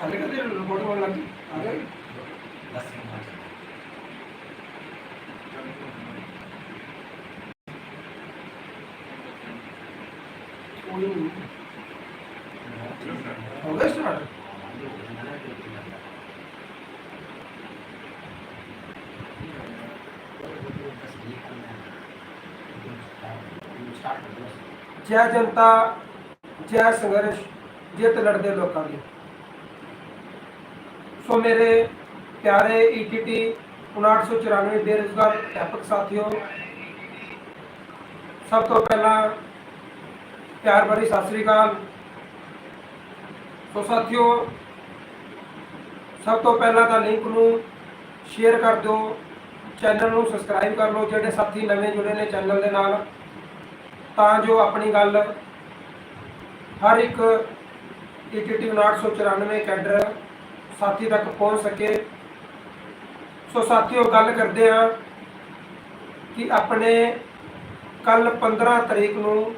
ਚੱਲ ਕੇ ਤੇ ਰਿਪੋਰਟ ਹੋਣ ਲੱਗੀ ਆ ਗਏ ਜੈ ਸੰਘਰਸ਼, ਜਿੱਤ ਲੜਦੇ ਲੋਕਾਂ ਦੀ। ਸੋ ਮੇਰੇ ਪਿਆਰੇ E ਈਟੀਟੀ 5994 ਬੇਰੁਜ਼ਗਾਰ ਅਧਿਆਪਕ ਸਾਥੀਓ, ਸਭ ਤੋਂ ਪਹਿਲਾਂ ਪਿਆਰ ਭਰੀ ਸਤਿ ਸ੍ਰੀ ਅਕਾਲ। ਸੋ ਸਾਥੀਓ, ਸਭ ਤੋਂ ਪਹਿਲਾਂ ਤਾਂ ਲਿੰਕ ਨੂੰ ਸ਼ੇਅਰ ਕਰ ਦਿਓ, ਚੈਨਲ ਨੂੰ ਸਬਸਕ੍ਰਾਈਬ ਕਰ ਲਓ, ਜਿਹੜੇ ਸਾਥੀ ਨਵੇਂ ਜੁੜੇ ਨੇ ਚੈਨਲ ਦੇ ਨਾਲ, ਤਾਂ ਜੋ ਆਪਣੀ ਗੱਲ ਹਰ ਇੱਕ ਈਟੀਟੀ 994 ਕੈਡਰ ਸਾਥੀ ਤੱਕ ਪਹੁੰਚ ਸਕੇ। ਸੋ ਸਾਥੀਓ, ਗੱਲ ਕਰਦੇ ਆ ਕਿ ਆਪਣੇ ਕੱਲ 15 ਤਰੀਕ ਨੂੰ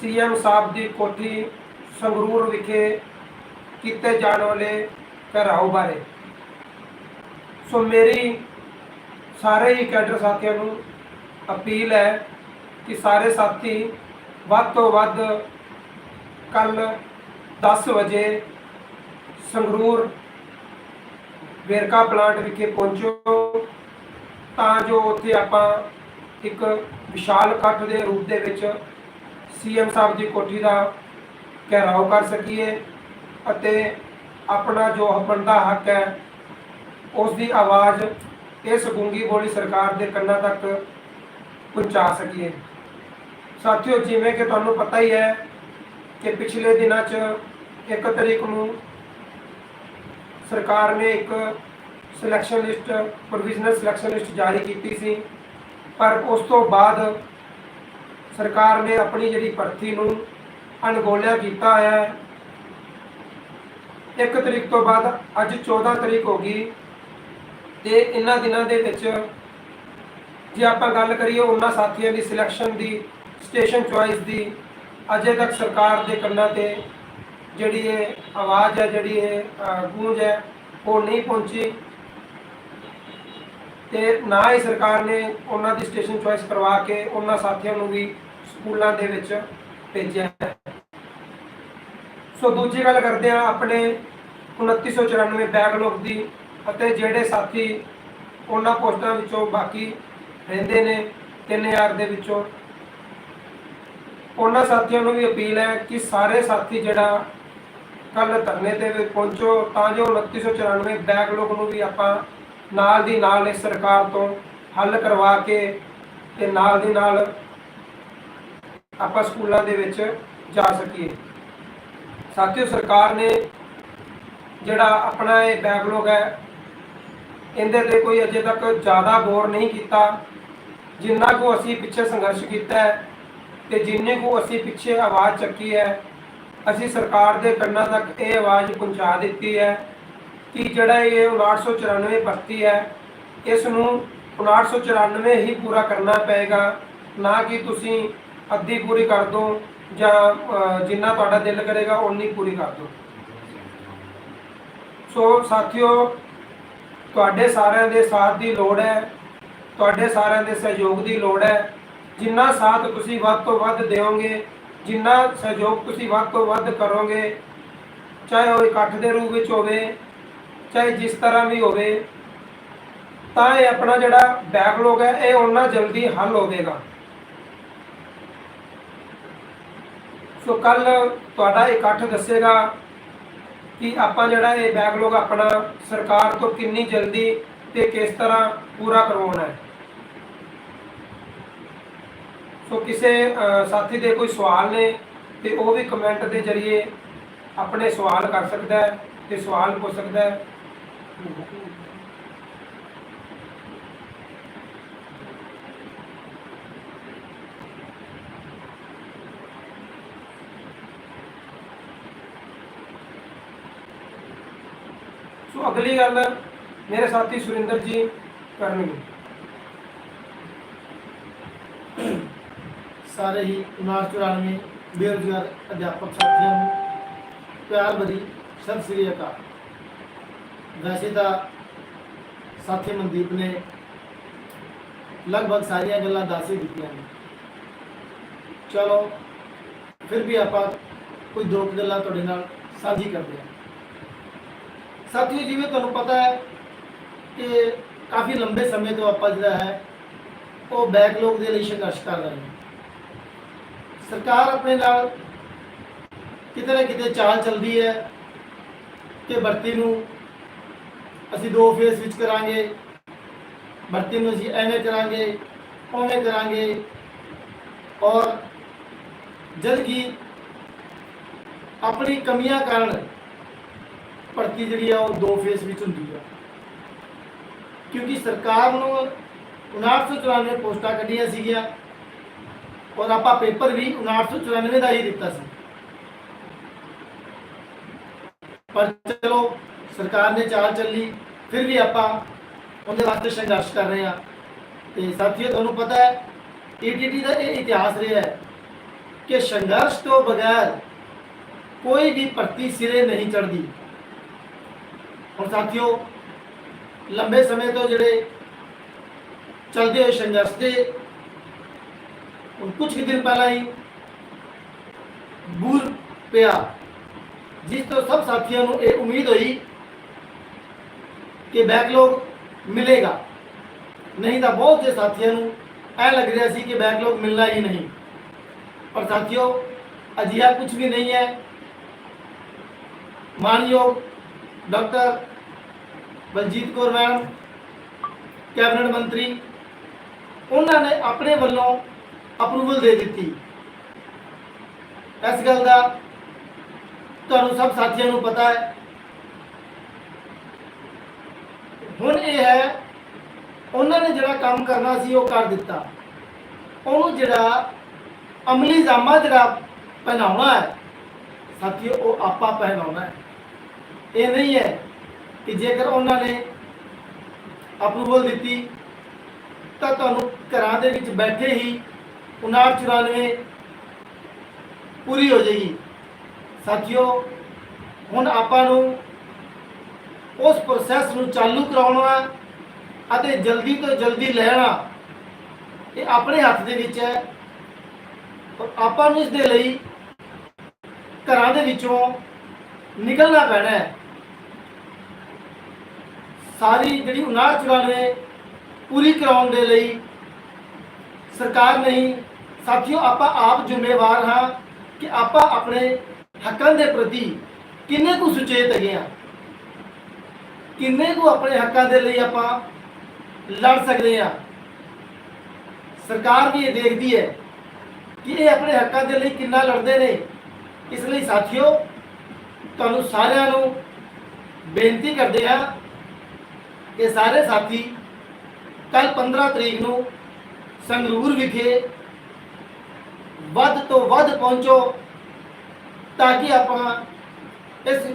ਸੀਐਮ ਸਾਹਿਬ ਦੀ ਕੋਠੀ ਸੰਗਰੂਰ ਵਿਖੇ ਕੀਤੇ ਜਾਣ ਵਾਲੇ ਘਰਾਓ ਬਾਰੇ। ਸੋ ਮੇਰੀ ਸਾਰੇ ਹੀ ਕੈਡਰ ਸਾਥੀਆਂ ਨੂੰ ਅਪੀਲ ਹੈ ਕਿ ਸਾਰੇ ਸਾਥੀ ਵੱਧ ਤੋਂ ਵੱਧ ਕੱਲ 10 ਵਜੇ ਸੰਗਰੂਰ ਵੇਰਕਾ ਪਲਾਂਟ ਵਿਖੇ ਪਹੁੰਚੋ, ਤਾਂ ਜੋ ਉੱਥੇ ਆਪਾਂ ਇੱਕ ਵਿਸ਼ਾਲ ਇਕੱਠ ਦੇ ਰੂਪ ਦੇ ਵਿੱਚ ਸੀਐਮ ਸਾਹਿਬ ਦੀ ਕੋਠੀ ਦਾ ਘੇਰਾਓ ਕਰ ਸਕੀਏ ਅਤੇ ਆਪਣਾ ਜੋ ਬਣਦਾ ਹੱਕ ਹੈ ਉਸ ਦੀ ਆਵਾਜ਼ ਇਸ ਗੁੰਗੀ ਬੋਲੀ ਸਰਕਾਰ ਦੇ ਕੰਨਾਂ ਤੱਕ ਪਹੁੰਚਾ ਸਕੀਏ। ਸਾਥੀਓ, ਜਿਵੇਂ ਕਿ ਤੁਹਾਨੂੰ ਪਤਾ ਹੀ ਹੈ ਕਿ ਪਿਛਲੇ ਦਿਨਾਂ 'ਚ ਇੱਕ ਤਰੀਕ ਨੂੰ ਸਰਕਾਰ ਨੇ ਇੱਕ selection list provisional selection list ਜਾਰੀ ਕੀਤੀ ਸੀ। ਪਰ ਉਸ ਤੋਂ ਬਾਅਦ ਸਰਕਾਰ ਨੇ ਆਪਣੀ ਜਿਹੜੀ ਭਰਤੀ ਨੂੰ ਅਣਗੋਲਿਆ ਕੀਤਾ ਹੈ। ਇੱਕ ਤਰੀਕ ਤੋਂ ਬਾਅਦ ਅੱਜ 14 ਤਰੀਕ ਹੋ ਗਈ ਤੇ ਇਹਨਾਂ ਦਿਨਾਂ ਦੇ ਵਿੱਚ ਜੇ ਆਪਾਂ ਗੱਲ ਕਰੀਏ ਉਹਨਾਂ ਸਾਥੀਆਂ ਦੀ ਸਿਲੈਕਸ਼ਨ ਦੀ, ਸਟੇਸ਼ਨ ਚੁਆਇਸ ਦੀ ਅਜੇ ਤੱਕ ਸਰਕਾਰ ਦੇ ਕੰਨਾਂ ਤੇ ਜਿਹੜੀ ਇਹ ਆਵਾਜ਼ ਹੈ, ਜਿਹੜੀ ਇਹ ਗੂੰਜ ਹੈ, ਉਹ ਨਹੀਂ ਪਹੁੰਚੀ। ਤੇ ਨਾ ਹੀ ਸਰਕਾਰ ਨੇ ਉਹਨਾਂ ਦੀ ਸਟੇਸ਼ਨ ਚੁਆਇਸ ਕਰਵਾ ਕੇ ਉਹਨਾਂ ਸਾਥੀਆਂ ਨੂੰ ਵੀ ਸਕੂਲਾਂ ਦੇ ਵਿੱਚ ਭੇਜਿਆ ਹੈ। ਸੋ ਦੂਜੀ ਗੱਲ ਕਰਦੇ ਆ ਆਪਣੇ 2994 ਬੈਕਲੌਗ ਦੀ ਅਤੇ ਜਿਹੜੇ ਸਾਥੀ ਉਹਨਾਂ ਪੋਸਟਾਂ ਵਿੱਚੋਂ ਬਾਕੀ ਰਹਿੰਦੇ ਨੇ 3000 ਦੇ ਵਿੱਚੋਂ ਉਹਨਾਂ ਸਾਥੀਆਂ ਨੂੰ ਵੀ ਅਪੀਲ ਹੈ ਕਿ ਸਾਰੇ ਸਾਥੀ ਜਿਹੜਾ ਕੱਲ ਧਰਨੇ ਤੇ ਵੀ ਪਹੁੰਚੋ, ਤਾਂ ਜੋ 2994 ਬੈਕਲੌਗ ਨੂੰ ਵੀ ਆਪਾਂ ਨਾਲ ਦੀ ਨਾਲ ਇਸ ਸਰਕਾਰ ਤੋਂ ਹੱਲ ਕਰਵਾ ਕੇ ਤੇ ਨਾਲ ਦੀ ਨਾਲ ਆਪਾਂ ਸਕੂਲਾਂ ਦੇ ਵਿੱਚ ਜਾ ਸਕੀਏ। ਸਾਥੀਓ, ਸਰਕਾਰ ਨੇ ਜਿਹੜਾ ਆਪਣਾ ਇਹ ਬੈਕਲੌਗ ਹੈ, ਇਹਦੇ ਤੇ ਕੋਈ ਅਜੇ ਤੱਕ ਜ਼ਿਆਦਾ ਗੌਰ ਨਹੀਂ ਕੀਤਾ। ਜਿੰਨਾ ਕੋ ਅਸੀਂ ਪਿੱਛੇ ਸੰਘਰਸ਼ ਕੀਤਾ ਹੈ ਤੇ ਜਿੰਨੇ ਕੋ ਅਸੀਂ ਪਿੱਛੇ ਆਵਾਜ਼ ਚੱਕੀ ਹੈ, ਅਸੀਂ ਸਰਕਾਰ ਦੇ ਕੰਨਾਂ ਤੱਕ ਇਹ ਆਵਾਜ਼ ਪਹੁੰਚਾ ਦਿੱਤੀ ਹੈ ਕਿ ਜਿਹੜਾ ਇਹ 994 ਭਰਤੀ ਹੈ, ਇਸ ਨੂੰ 994 ਹੀ ਪੂਰਾ ਕਰਨਾ ਪਏਗਾ। ਨਾ ਕਿ ਤੁਸੀਂ ਅੱਧੀ ਪੂਰੀ ਕਰ ਦਿਓ ਜਾਂ ਜਿੰਨਾ ਤੁਹਾਡਾ ਦਿਲ ਕਰੇਗਾ ਉਨੀ ਪੂਰੀ ਕਰ ਦਿਓ ਸੋ ਸਾਥੀਓ, ਤੁਹਾਡੇ ਸਾਰਿਆਂ ਦੇ ਸਾਥ ਦੀ ਲੋੜ ਹੈ, ਤੁਹਾਡੇ ਸਾਰਿਆਂ ਦੇ ਸਹਿਯੋਗ ਦੀ ਲੋੜ ਹੈ। ਜਿੰਨਾ ਸਾਥ ਤੁਸੀਂ ਵੱਧ ਤੋਂ ਵੱਧ ਦਿਓਗੇ, ਜਿੰਨਾ ਸਹਿਯੋਗ ਤੁਸੀਂ ਵੱਧ ਤੋਂ ਵੱਧ ਕਰੋਗੇ, ਚਾਹੇ ਉਹ ਇਕੱਠ ਦੇ ਰੂਪ ਵਿੱਚ ਹੋਵੇ, ਚਾਹੇ ਜਿਸ ਤਰ੍ਹਾਂ ਵੀ ਹੋਵੇ, ਤਾਂ ਇਹ ਆਪਣਾ ਜਿਹੜਾ ਬੈਕਲੌਗ ਹੈ, ਇਹ ਉਹਨਾਂ ਜਲਦੀ ਹੱਲ ਹੋਵੇਗਾ। ਸੋ ਕੱਲ ਤੁਹਾਡਾ ਇਕੱਠ ਦੱਸੇਗਾ ਕਿ ਆਪਾਂ ਜਿਹੜਾ ਇਹ ਬੈਕਲੌਗ ਆਪਣਾ ਸਰਕਾਰ ਤੋਂ ਕਿੰਨੀ ਜਲਦੀ ਤੇ ਕਿਸ ਤਰ੍ਹਾਂ ਪੂਰਾ ਕਰਵਾਉਣਾ ਹੈ। ਸੋ ਕਿਸੇ ਸਾਥੀ ਦੇ ਕੋਈ ਸਵਾਲ ਨੇ, ਤੇ ਉਹ ਵੀ ਕਮੈਂਟ ਦੇ ਜ਼ਰੀਏ ਆਪਣੇ ਸਵਾਲ ਕਰ ਸਕਦਾ ਹੈ ਤੇ ਸਵਾਲ ਪੁੱਛ ਸਕਦਾ ਹੈ। ਸੋ ਅਗਲੀ ਗੱਲ ਮੇਰੇ ਸਾਥੀ ਸੁਰਿੰਦਰ ਜੀ ਕਰਨਗੇ। ਸਾਰੇ ਹੀ 1994 ਬੇਰੁਜ਼ਗਾਰ ਅਧਿਆਪਕ ਸਾਥੀਆਂ ਨੂੰ ਪਿਆਰ ਭਰੀ ਸਤਿ ਸ੍ਰੀ ਅਕਾਲ। ਵੈਸੇ ਤਾਂ ਸਾਥੀ ਮਨਦੀਪ ਨੇ ਲਗਭਗ ਸਾਰੀਆਂ ਗੱਲਾਂ ਦੱਸ ਹੀ ਦਿੱਤੀਆਂ ਨੇ। ਚਲੋ, ਫਿਰ ਵੀ ਆਪਾਂ ਕੋਈ ਦੋ ਕੁ ਗੱਲਾਂ ਤੁਹਾਡੇ ਨਾਲ ਸਾਂਝੀ ਕਰਦੇ ਹਾਂ। ਸਾਥੀਓ, ਜਿਵੇਂ ਤੁਹਾਨੂੰ ਪਤਾ ਹੈ ਕਿ ਕਾਫੀ ਲੰਬੇ ਸਮੇਂ ਤੋਂ ਆਪਾਂ ਜਿਹੜਾ ਹੈ, ਉਹ ਬੈਕਲੌਗ ਦੇ ਲਈ ਸੰਘਰਸ਼ ਕਰ ਰਹੇ ਹਾਂ। ਸਰਕਾਰ ਆਪਣੇ ਨਾਲ ਕਿਤੇ ਨਾ ਕਿਤੇ ਚਾਲ ਚੱਲਦੀ ਹੈ ਕਿ ਭਰਤੀ ਨੂੰ ਅਸੀਂ ਦੋ ਫੇਸ ਵਿੱਚ ਕਰਾਂਗੇ। ਭਰਤੀ ਨੂੰ ਅਸੀਂ ਐਵੇਂ ਕਰਾਂਗੇ, ਉਵੇਂ ਕਰਾਂਗੇ। ਔਰ ਜਦ ਕਿ ਆਪਣੀ ਕਮੀਆਂ ਕਾਰਨ ਭਰਤੀ ਜਿਹੜੀ ਆ ਉਹ ਦੋ ਫੇਸ ਵਿੱਚ ਹੁੰਦੀ ਆ। ਕਿਉਂਕਿ ਸਰਕਾਰ ਨੂੰ 5994 ਪੋਸਟਾਂ ਕੱਢੀਆਂ ਸੀਗੀਆਂ। ਔਰ ਆਪਾਂ ਪੇਪਰ ਵੀ 5994 ਦਾ ਹੀ ਦਿੱਤਾ ਸੀ। ਪਰ ਚਲੋ, ਸਰਕਾਰ ਨੇ ਚਾਲ ਚੱਲੀ, ਫਿਰ ਵੀ ਆਪਾਂ ਉਹਦੇ ਵਾਸਤੇ ਸੰਘਰਸ਼ ਕਰ ਰਹੇ ਹਾਂ। ਤੇ ਸਾਥੀਓ, ਤੁਹਾਨੂੰ ਪਤਾ ਹੈ ਈਟੀਟੀ ਦਾ ਇਹ ਇਤਿਹਾਸ ਰਿਹਾ ਹੈ ਕਿ ਸੰਘਰਸ਼ ਤੋਂ ਬਗੈਰ ਕੋਈ ਵੀ ਭਰਤੀ ਸਿਰੇ ਨਹੀਂ ਚੜਦੀ ਹੁਣ ਸਾਥੀਓ, ਲੰਬੇ ਸਮੇਂ ਤੋਂ ਜਿਹੜੇ ਚੱਲਦੇ ਹੋਏ ਸੰਘਰਸ਼ ਦੇ ਹੁਣ ਕੁਝ ਹੀ ਦਿਨ ਪਹਿਲਾਂ ਹੀ ਬੂਰ ਪਿਆ, ਜਿਸ ਤੋਂ ਸਭ ਸਾਥੀਆਂ ਨੂੰ ਇਹ ਉਮੀਦ ਹੋਈ ਕਿ ਬੈਕਲੌਗ ਮਿਲੇਗਾ। ਨਹੀਂ ਤਾਂ ਬਹੁਤ ਸੇ ਸਾਥੀਆਂ ਨੂੰ ਐ ਲੱਗ ਰਿਹਾ ਸੀ ਕਿ ਬੈਕਲੌਗ ਮਿਲਣਾ ਹੀ ਨਹੀਂ। ਪਰ ਸਾਥੀਓ, ਅਜਿਹਾ ਕੁਝ ਵੀ ਨਹੀਂ ਹੈ। ਮਾਨਯੋਗ doctor Baljit Kaur madam, cabinet ਮੰਤਰੀ, ਉਹਨਾਂ ਨੇ ਆਪਣੇ ਵੱਲੋਂ ਅਪਰੂਵਲ ਦੇ ਦਿੱਤੀ। ਇਸ ਗੱਲ ਦਾ ਤੁਹਾਨੂੰ ਸਭ ਸਾਥੀਆਂ ਨੂੰ ਪਤਾ ਹੈ। ਹੁਣ ਇਹ ਹੈ, ਉਹਨਾਂ ਨੇ ਜਿਹੜਾ ਕੰਮ ਕਰਨਾ ਸੀ ਉਹ ਕਰ ਦਿੱਤਾ। ਉਹਨੂੰ ਜਿਹੜਾ ਅਮਲੀ ਜਾਮਾ ਜਿਹੜਾ ਪਹਿਨਾਉਣਾ ਹੈ, ਸਾਥੀਓ, ਉਹ ਆਪਾਂ ਪਹਿਨਾਉਣਾ ਹੈ। ਇਹ ਨਹੀਂ ਹੈ ਕਿ ਜੇਕਰ ਉਹਨਾਂ ਨੇ ਅਪਰੂਵਲ ਦਿੱਤੀ, ਤਾਂ ਤੁਹਾਨੂੰ ਘਰਾਂ ਦੇ ਵਿੱਚ ਬੈਠੇ ਹੀ 5994 ਪੂਰੀ ਹੋ ਜਾਏਗੀ। ਸਾਥੀਓ, ਹੁਣ ਆਪਾਂ ਨੂੰ ਉਸ ਪ੍ਰੋਸੈਸ ਨੂੰ ਚਾਲੂ ਕਰਾਉਣਾ ਹੈ ਅਤੇ ਜਲਦੀ ਤੋਂ ਜਲਦੀ ਲੈਣਾ ਇਹ ਆਪਣੇ ਹੱਥ ਦੇ ਵਿੱਚ ਹੈ। ਆਪਾਂ ਨੂੰ ਇਸ ਦੇ ਲਈ ਘਰਾਂ ਦੇ ਵਿੱਚੋਂ ਨਿਕਲਣਾ ਪੈਣਾ ਹੈ। ਸਾਰੀ ਜਿਹੜੀ 5994 ਪੂਰੀ ਕਰਾਉਣ ਦੇ ਲਈ ਸਰਕਾਰ ਨਹੀਂ ਸਾਥੀਓ, ਆਪਾਂ ਆਪ ਜ਼ਿੰਮੇਵਾਰ ਹਾਂ ਕਿ ਆਪਾਂ ਆਪਣੇ ਹੱਕਾਂ ਦੇ ਪ੍ਰਤੀ ਕਿੰਨੇ ਕੁ ਸੁਚੇਤ ਹੈਗੇ ਆ ਕਿੰਨੇ ਕੁ ਆਪਣੇ ਹੱਕਾਂ ਦੇ ਲਈ ਆਪਾਂ ਲੜ ਸਕਦੇ ਆ ਸਰਕਾਰ ਵੀ ਇਹ ਦੇਖਦੀ ਹੈ ਕਿ ਇਹ ਆਪਣੇ ਹੱਕਾਂ ਦੇ ਲਈ ਕਿੰਨਾ ਲੜਦੇ ਨੇ। ਇਸ ਲਈ ਸਾਥੀਓ, ਤੁਹਾਨੂੰ ਸਾਰਿਆਂ ਨੂੰ ਬੇਨਤੀ ਕਰਦੇ ਹਾਂ ਕਿ ਸਾਰੇ ਸਾਥੀ ਕੱਲ 15 ਤਰੀਕ ਨੂੰ ਸੰਗਰੂਰ ਵਿਖੇ ਵੱਧ ਤੋਂ ਵੱਧ ਪਹੁੰਚੋ ਤਾਂ ਕਿ ਆਪਾਂ ਇਸ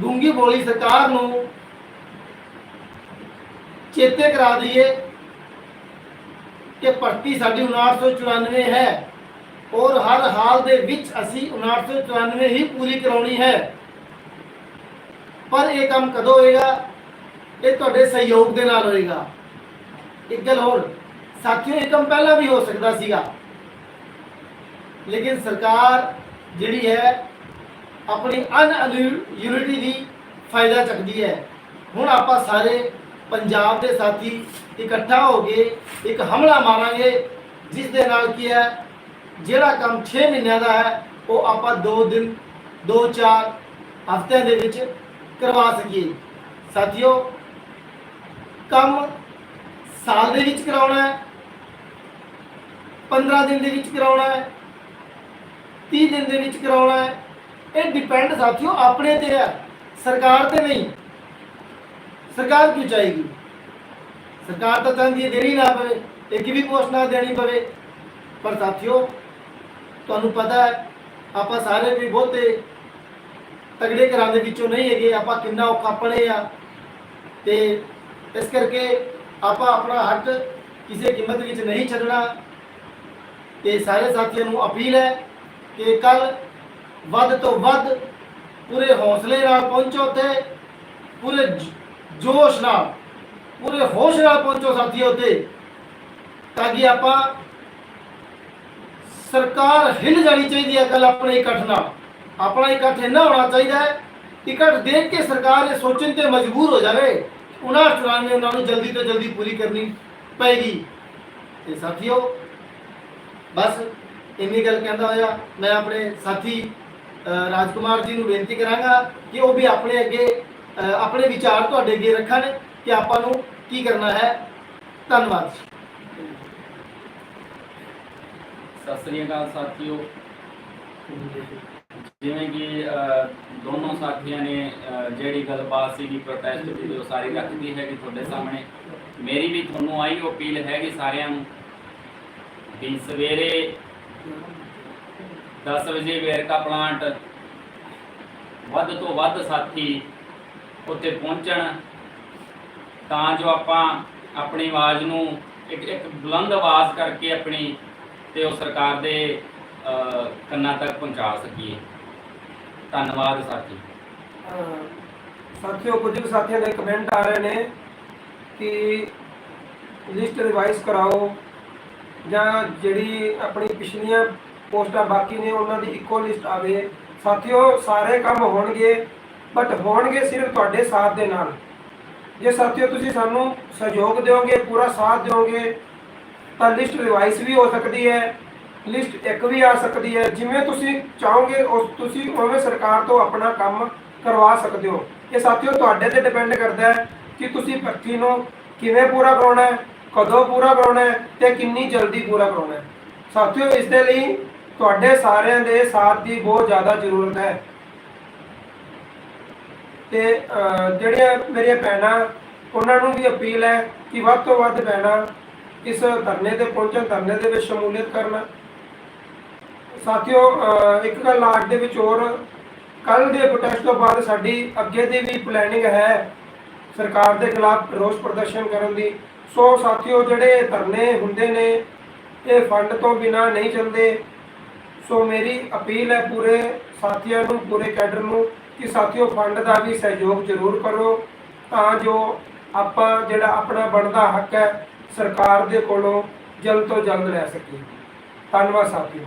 ਡੂੰਗੀ ਬੋਲੀ ਸਰਕਾਰ ਨੂੰ ਚੇਤੇ ਕਰਾ ਦਈਏ ਕਿ ਭਰਤੀ ਸਾਡੀ 5994 ਹੈ ਔਰ ਹਰ ਹਾਲ ਦੇ ਵਿੱਚ ਅਸੀਂ 5994 ਹੀ ਪੂਰੀ ਕਰਾਉਣੀ ਹੈ। ਪਰ ਇਹ ਕੰਮ ਕਦੋਂ ਹੋਏਗਾ? ਇਹ ਤੁਹਾਡੇ ਸਹਿਯੋਗ ਦੇ ਨਾਲ ਹੋਏਗਾ। ਇੱਕ ਗੱਲ ਹੋਰ, ਸਾਥੀਓ, ਇਹ ਕੰਮ ਪਹਿਲਾਂ ਵੀ ਹੋ ਸਕਦਾ ਸੀਗਾ। ਲੇਕਿਨ ਸਰਕਾਰ ਜਿਹੜੀ ਹੈ ਆਪਣੀ ਅਨ ਯੂਨਿਟੀ ਦੀ ਫਾਇਦਾ ਚੱਕਦੀ ਹੈ। ਹੁਣ ਆਪਾਂ ਸਾਰੇ ਪੰਜਾਬ ਦੇ ਸਾਥੀ ਇਕੱਠਾ ਹੋ ਕੇ ਇੱਕ ਹਮਲਾ ਮਾਰਾਂਗੇ, ਜਿਸ ਦੇ ਨਾਲ ਕੀ ਹੈ, ਜਿਹੜਾ ਕੰਮ 6 ਮਹੀਨਿਆਂ ਦਾ ਹੈ, ਉਹ ਆਪਾਂ 2 ਦਿਨ 2-4 ਹਫ਼ਤਿਆਂ ਦੇ ਵਿੱਚ ਕਰਵਾ ਸਕੀਏ। ਸਾਥੀਓ, ਕੰਮ ਸਾਲ ਦੇ ਵਿੱਚ ਕਰਾਉਣਾ ਹੈ 15 ਦਿਨ ਦੇ ਵਿੱਚ ਕਰਾਉਣਾ ਹੈ 30 ਦਿਨ ਦੇ ਵਿੱਚ ਕਰਾਉਣਾ ਹੈ। ਇਹ ਡਿਪੈਂਡ ਸਾਥੀਓ ਆਪਣੇ ਤੇ ਹੈ। ਸਰਕਾਰ ਤੇ ਨਹੀਂ। ਸਰਕਾਰ ਕਿਉਂ ਚਾਹੇਗੀ? ਸਰਕਾਰ ਤਾਂ ਚਾਹੁੰਦੀ ਹੈ ਦੇਣੀ ਨਾ ਪਵੇ, ਇੱਕ ਵੀ ਪੋਸਟ ਨਾ ਦੇਣੀ ਪਵੇ। ਪਰ ਸਾਥੀਓ, ਤੁਹਾਨੂੰ ਪਤਾ ਹੈ, ਆਪਾਂ ਸਾਰੇ ਵੀ ਬਹੁਤੇ ਤਗੜੇ ਘਰਾਂ ਦੇ ਵਿੱਚੋਂ ਨਹੀਂ ਹੈਗੇ, ਆਪਾਂ ਕਿੰਨਾ ਔਖਾ ਪੜੇ ਆ। ਤੇ ਇਸ ਕਰਕੇ ਆਪਾਂ ਆਪਣਾ ਹੱਕ ਕਿਸੇ ਕੀਮਤ ਵਿੱਚ ਨਹੀਂ ਛੱਡਣਾ। ਤੇ ਸਾਰੇ ਸਾਥੀਆਂ ਨੂੰ ਅਪੀਲ ਹੈ ਕਿ ਕੱਲ ਵੱਧ ਤੋਂ ਵੱਧ ਪੂਰੇ ਹੌਸਲੇ ਨਾਲ ਪਹੁੰਚੋ ਤੇ ਪੂਰੇ ਜੋਸ਼ ਨਾਲ, ਪੂਰੇ ਹੋਸ਼ ਨਾਲ ਪਹੁੰਚੋ ਸਾਥੀਓ ਤੇ ਤਾਂ ਕਿ ਆਪਾਂ ਸਰਕਾਰ ਹਿੱਲ ਜਾਣੀ ਚਾਹੀਦੀ ਹੈ ਕੱਲ ਆਪਣੇ ਇਕੱਠ ਨਾਲ। ਆਪਣਾ ਇਕੱਠ ਇੰਨਾ ਹੋਣਾ ਚਾਹੀਦਾ ਹੈ ਇਕੱਠ ਦੇਖ ਕੇ ਸਰਕਾਰ ਇਹ ਸੋਚਣ ਤੇ ਮਜਬੂਰ ਹੋ ਜਾਵੇ ਉਹਨਾਂ ਚੁਰਾਨੇ ਉਹਨਾਂ ਨੂੰ ਜਲਦੀ ਤੋਂ ਜਲਦੀ ਪੂਰੀ ਕਰਨੀ ਪਏਗੀ। ਤੇ ਸਾਥੀਓ, ਬਸ ਇੰਨੀ ਗੱਲ ਕਹਿੰਦਾ ਹੋਇਆ ਮੈਂ ਆਪਣੇ ਸਾਥੀ ਅ, ਰਾਜਕੁਮਾਰ ਜੀ ਨੂੰ ਬੇਨਤੀ ਕਰਾਂਗਾ ਕਿ ਉਹ ਵੀ ਆਪਣੇ ਅੱਗੇ ਆਪਣੇ ਵਿਚਾਰ ਤੁਹਾਡੇ ਅੱਗੇ ਰੱਖਣ ਕਿ ਆਪਾਂ ਨੂੰ ਕੀ ਕਰਨਾ ਹੈ। ਧੰਨਵਾਦ। ਸਤਿ ਸ੍ਰੀ ਅਕਾਲ ਸਾਥੀਓ। ਜਿਵੇਂ ਕਿ ਅ, ਦੋਨੋਂ ਸਾਥੀਆਂ ਨੇ ਅ, ਜਿਹੜੀ ਗੱਲਬਾਤ ਸੀਗੀ ਪ੍ਰੋਟੈਸਟ ਦੀ ਉਹ ਸਾਰੀ ਰੱਖਦੀ ਹੈ ਕਿ ਤੁਹਾਡੇ ਸਾਹਮਣੇ। ਮੇਰੀ ਵੀ ਤੁਹਾਨੂੰ ਆਈ ਅਪੀਲ ਹੈਗੀ ਸਾਰਿਆਂ ਨੂੰ ਵੀ ਸਵੇਰੇ 10 ਵਜੇ ਵੇਰਕਾ ਪਲਾਂਟ ਵੱਧ ਤੋਂ ਵੱਧ ਸਾਥੀ ਉੱਥੇ ਪਹੁੰਚਣ, ਤਾਂ ਜੋ ਆਪਾਂ ਆਪਣੀ ਆਵਾਜ਼ ਨੂੰ ਇੱਕ ਇੱਕ ਬੁਲੰਦ ਆਵਾਜ਼ ਕਰਕੇ ਆਪਣੀ ਤੇ ਉਹ ਸਰਕਾਰ ਦੇ ਕੰਨਾਂ ਤੱਕ ਪਹੁੰਚਾ ਸਕੀਏ। ਧੰਨਵਾਦ ਸਾਥੀ। ਅਹ, ਸਾਥੀਓ, ਕੁਝ ਕੁ ਸਾਥੀਆਂ ਦੇ ਕਮੈਂਟ ਆ ਰਹੇ ਨੇ ਕਿ ਲਿਸਟ ਰਿਵਾਈਜ਼ ਕਰਾਓ। ਜਾਂ ਜਿਹੜੀ ਆਪਣੀ ਪਿਛਲੀਆਂ ਪੋਸਟਾਂ ਬਾਕੀ ਨੇ, ਉਹਨਾਂ ਦੀ ਇੱਕੋ ਲਿਸਟ ਆਵੇ। ਸਾਥੀਓ, ਸਾਰੇ ਕੰਮ ਹੋਣਗੇ ਬਟ ਹੋਣਗੇ ਸਿਰਫ ਤੁਹਾਡੇ ਸਾਥ ਦੇ ਨਾਲ। ਜੇ ਸਾਥੀਓ, ਤੁਸੀਂ ਸਾਨੂੰ ਸਹਿਯੋਗ ਦਿਓਗੇ, ਪੂਰਾ ਸਾਥ ਦਿਓਗੇ, ਤਾਂ ਲਿਸਟ ਰਿਵਾਈਜ਼ ਵੀ ਹੋ ਸਕਦੀ ਹੈ, ਲਿਸਟ ਇੱਕ ਵੀ ਆ ਸਕਦੀ ਹੈ। ਜਿਵੇਂ ਤੁਸੀਂ ਚਾਹੋਗੇ, ਉਸ ਤੁਸੀਂ ਉਵੇਂ ਸਰਕਾਰ ਤੋਂ ਆਪਣਾ ਕੰਮ ਕਰਵਾ ਸਕਦੇ ਹੋ। ਇਹ ਸਾਥੀਓ, ਤੁਹਾਡੇ ਤੇ ਡਿਪੈਂਡ ਕਰਦਾ ਹੈ ਕਿ ਤੁਸੀਂ ਭਰਤੀ ਨੂੰ ਕਿਵੇਂ ਪੂਰਾ ਕਰਾਉਣਾ ਹੈ। ਕਦੋਂ ਪੂਰਾ ਕਰਾਉਣਾ ਹੈ ਤੇ ਕਿੰਨੀ ਜਲਦੀ ਪੂਰਾ ਕਰਾਉਣਾ ਹੈ। ਸਾਥੀਓ, ਇਸ ਦੇ ਲਈ ਤੁਹਾਡੇ ਸਾਰਿਆਂ ਦੇ ਸਾਥ ਦੀ ਬਹੁਤ ਜ਼ਿਆਦਾ ਜ਼ਰੂਰਤ ਹੈ। ਤੇ ਜਿਹੜੀਆਂ ਮੇਰੀਆਂ ਭੈਣਾਂ, ਉਹਨਾਂ ਨੂੰ ਵੀ ਅਪੀਲ ਹੈ ਕਿ ਵੱਧ ਤੋਂ ਵੱਧ ਭੈਣਾਂ ਇਸ ਧਰਨੇ ਤੇ ਪਹੁੰਚਣ, ਧਰਨੇ ਦੇ ਵਿੱਚ ਸ਼ਮੂਲੀਅਤ ਕਰਨ। ਸਾਥੀਓ ਇੱਕ ਗੱਲ ਲਾਟ ਦੇ ਵਿੱਚ ਹੋਰ ਕੱਲ ਦੇ ਪ੍ਰੋਟੈਸਟ ਤੋਂ ਬਾਅਦ ਸਾਡੀ ਅੱਗੇ ਦੀ ਵੀ ਪਲੈਨਿੰਗ ਹੈ ਸਰਕਾਰ ਦੇ ਖਿਲਾਫ ਰੋਸ ਪ੍ਰਦਰਸ਼ਨ ਕਰਨ ਦੀ। ਸੋ ਸਾਥੀਓ ਜਿਹੜੇ ਧਰਨੇ ਹੁੰਦੇ ਨੇ, ਇਹ ਫੰਡ ਤੋਂ ਬਿਨਾ ਨਹੀਂ ਚੱਲਦੇ। ਸੋ ਮੇਰੀ ਅਪੀਲ ਹੈ ਪੂਰੇ ਸਾਥੀਆਂ ਨੂੰ, ਪੂਰੇ ਕੈਡਰ ਨੂੰ ਕਿ ਸਾਥੀਓ ਫੰਡ ਦਾ ਵੀ ਸਹਿਯੋਗ ਜ਼ਰੂਰ ਕਰੋ, ਤਾਂ ਜੋ ਆਪਾਂ ਜਿਹੜਾ ਆਪਣਾ ਬਣਦਾ ਹੱਕ ਹੈ ਸਰਕਾਰ ਦੇ ਕੋਲੋਂ ਜਲਦ ਤੋਂ ਜਲਦ ਲੈ ਸਕੀਏ। ਧੰਨਵਾਦ ਸਾਥੀਓ।